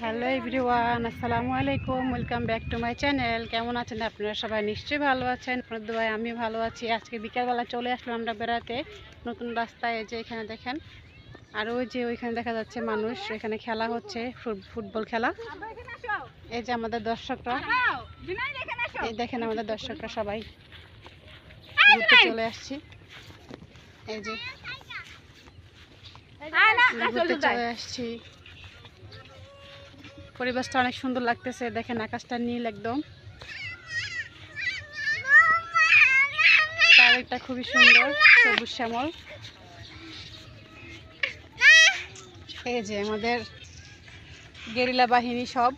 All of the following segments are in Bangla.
হ্যালো এভরিওয়ান, আসসালামু আলাইকুম, welcome back to my channel. কেমন আছেন আপনারা? সবাই নিশ্চয়ই ভালো আছেন। আপনার দোয়ায় আমি ভালো আছি। আজকে বিকালবেলা চলে আসলাম আমরা বেড়াতে, নতুন রাস্তায় যে এখানে দেখেন। আর ওই যে ওইখানে দেখা যাচ্ছে মানুষ, এখানে খেলা হচ্ছে, ফুট- ফুটবল খেলা। এই যে আমাদের দর্শকরা। এই দেখেন আমাদের দর্শকরা সবাই। ঘুরতে চলে আসছি। এই যে। ঘুরতে চলে আসছি। পরিবেশটা অনেক সুন্দর লাগতেছে, দেখেন আকাশটা নীল একদম। চারিটা খুবই সুন্দর, সবুজ শ্যামল। এই যে আমাদের গেরিলা বাহিনী সব।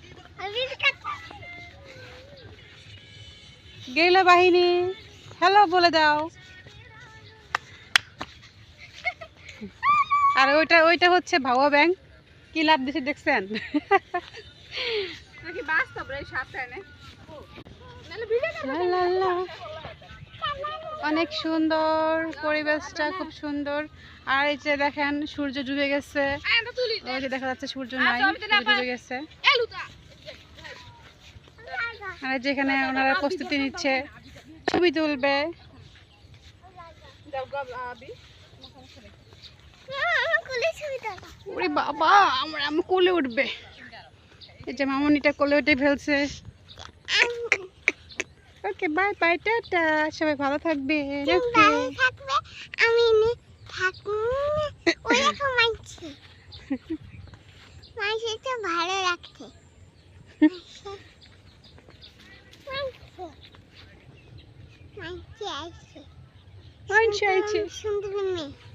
গেরিলা বাহিনী, হ্যালো বলে দাও। আর ওইটা ওইটা হচ্ছে ভাওয়া ব্যাংক। কি লাভ দিছে দেখছেন। অনেক সুন্দর পরিবেশটা খুব সুন্দর। আর এই যে দেখেন সূর্য ডুবে গেছে। ওই যে দেখা যাচ্ছে সূর্য নাই ডুবে গেছে। আর এই যেখানে ওনারা প্রস্তুতি নিচ্ছে ছবি তুলবে। ওরে বাবা আমার আমার কোলে উঠবে। এই যে মামনিটা কোলে উঠে ফেলছে। Okay bye bye tata. সবাই ভালো থাকবে আমি ভালো রাখছে সুন্দর মেয়ে।